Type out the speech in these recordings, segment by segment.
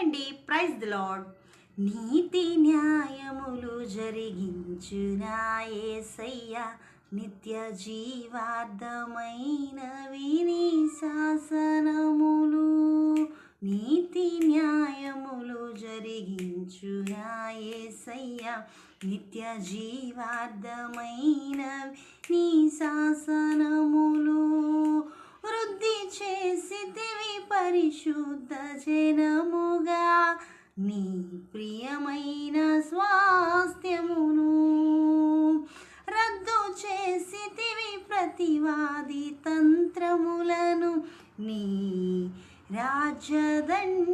అండి praise the lord నీతి న్యాయములు జరిగించు నిత్య జీవార్థమైనవి నీ శాసనములు. నీతి న్యాయములు జరిగించు నిత్య జీవార్థమైనవి నీ శాసనములు. వృద్ధి చేసితివి పరిశుద్ధ జనముగా నీ ప్రియమైన స్వాస్థ్యమును రద్దు చేసితివి ప్రతివాది తంత్రములను నీ రాజదండముతో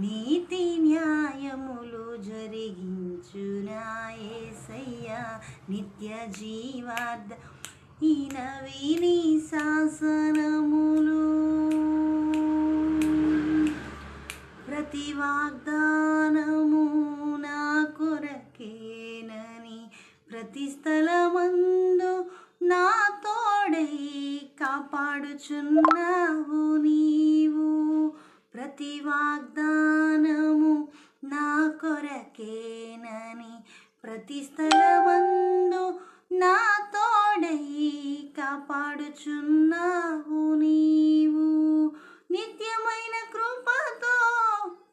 నీతి న్యాయములు జరిగించునాయసయ్య నిత్య జీవార్థ ఈ నవీని శాసనములు. ప్రతి వాగ్దానము నా కొరకేనని ప్రతి స్థలమందు నా తోడై కాపాడుచున్నావు నీవు. ప్రతి వాగ్దానము నా కొరకేనని ప్రతి స్థలమందు కాపాడుచున్నావు నీవు. నిత్యమైన కృపతో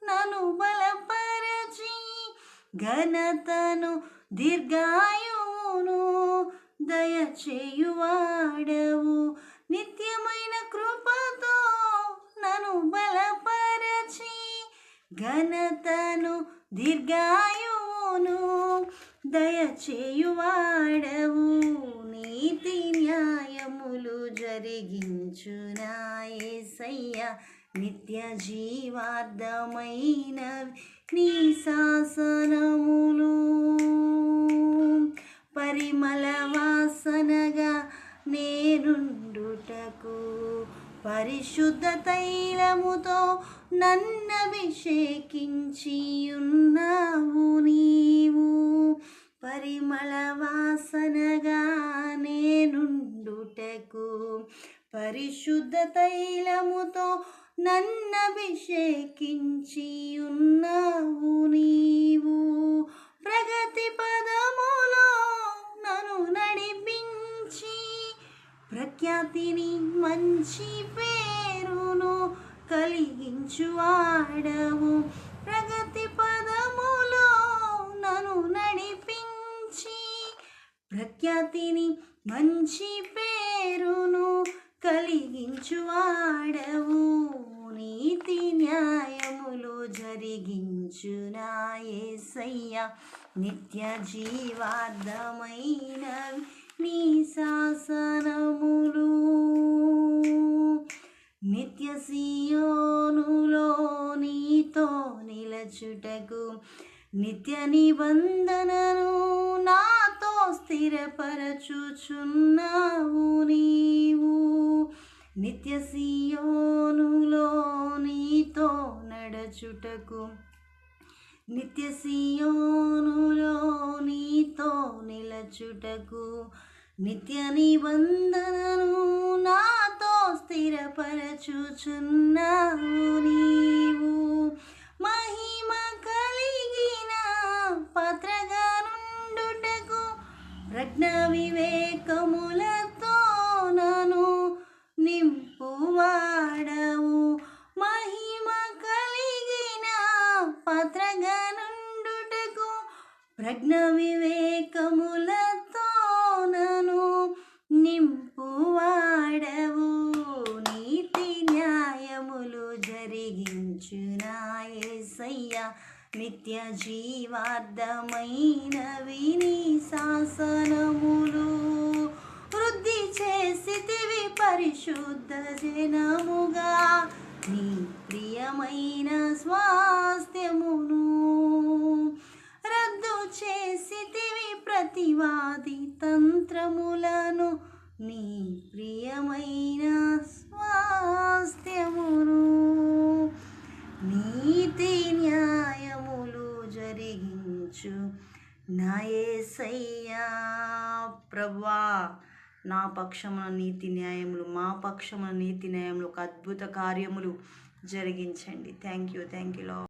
నన్ను బలపరచి ఘనతను దీర్ఘాయువును దయచేయువాడవు. నిత్యమైన కృపతో నన్ను బలపరచి ఘనతను దీర్ఘాయువును దయచేయువాడవు. న్యాయములు జరిగించునాయసయ్య నిత్య జీవార్థమైన నీ శాసనములు. పరిమళ వాసనగా నేనుండుటకు పరిశుద్ధ తైలముతో నన్నభిషేకించి ఉన్నావు నీవు. పరిమళ వాసనగా నేనుండుటకు పరిశుద్ధ తైలముతో నన్నభిషేకించి ఉన్నావు నీవు. ప్రగతి పదములో నన్ను నడిపించి ప్రఖ్యాతిని మంచి పేరును కలిగించువాడవు. ప్రగతి పదములో నన్ను నడిపించి ప్రఖ్యాతిని మంచి పేరును కలిగించువాడవు నీతి న్యాయములు జరిగించునాయసయ్య నిత్య జీవార్థమైన నీ శాసనములు. నిత్య సియోనులో నీతో నిలచుటకు నిత్య నిబంధనను నా స్థిరపరచుచున్నావు నీవు. నిత్య సియోనులో నీతో నడచుటకు. నిత్య సియోనులో నీతో నిలచుటకు. నిత్య నిబంధనను నాతో స్థిరపరచుచున్నావు నీవు. ప్రజ్ఞ వివేకములతో నను నింపువాడవు. నీతి న్యాయములు జరిగించునాయసయ్యా నిత్య జీవార్థమైనవి నీ శాసనములు. వృద్ధి చేసితివి పరిశుద్ధ జనముగా. నీ ప్రియమైన స్వాస్థ్యమును వాది తంత్రములను నీ ప్రియమైన స్వాస్థ్యమును. నీతి న్యాయములు జరిగించు. నాయసయ్యా ప్రభా నా పక్షమున నీతి న్యాయములు మా పక్షమున నీతి న్యాయములు ఒక అద్భుత కార్యములు జరిగించండి. థ్యాంక్ యూ థ్యాంక్ యూ లో